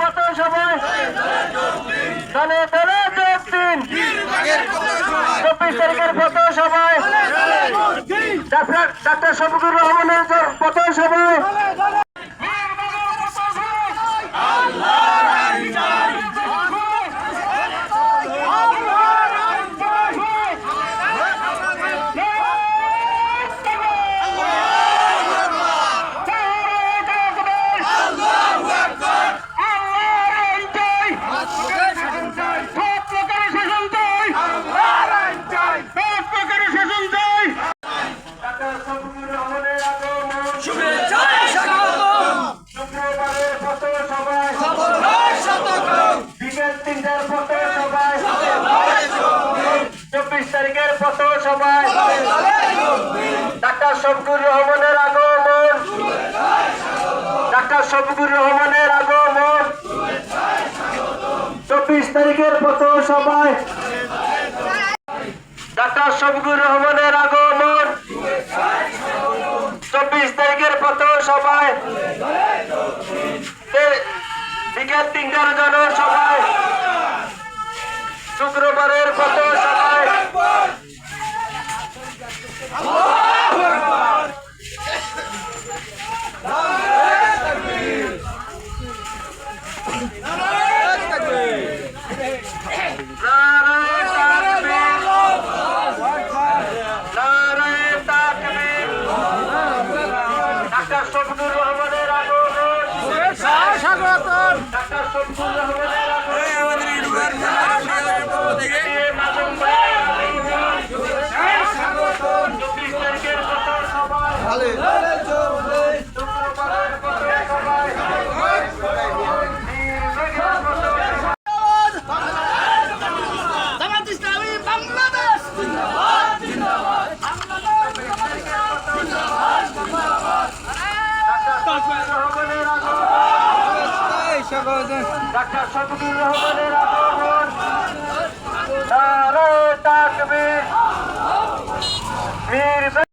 কত দলে দলে যোগ দিন চব্বিশ। তারিখের কত সবাই ডাক্তার ডাক্তার শফিকুর রহমানের কত সবাই শফিকুর রহমানের আগমন। ডাক্তার শফিকুর রহমানের আগমন। চব্বিশ তারিখের সবাই ডাক্তার শফিকুর রহমানের আগমন। চব্বিশ তারিখের তে- বিকেল তিনটার জন সবাই শুক্রবারের কত সবাই নারায়ণ ডাক্তার শফিকুর রহমানের আগমন তাকবীর বীর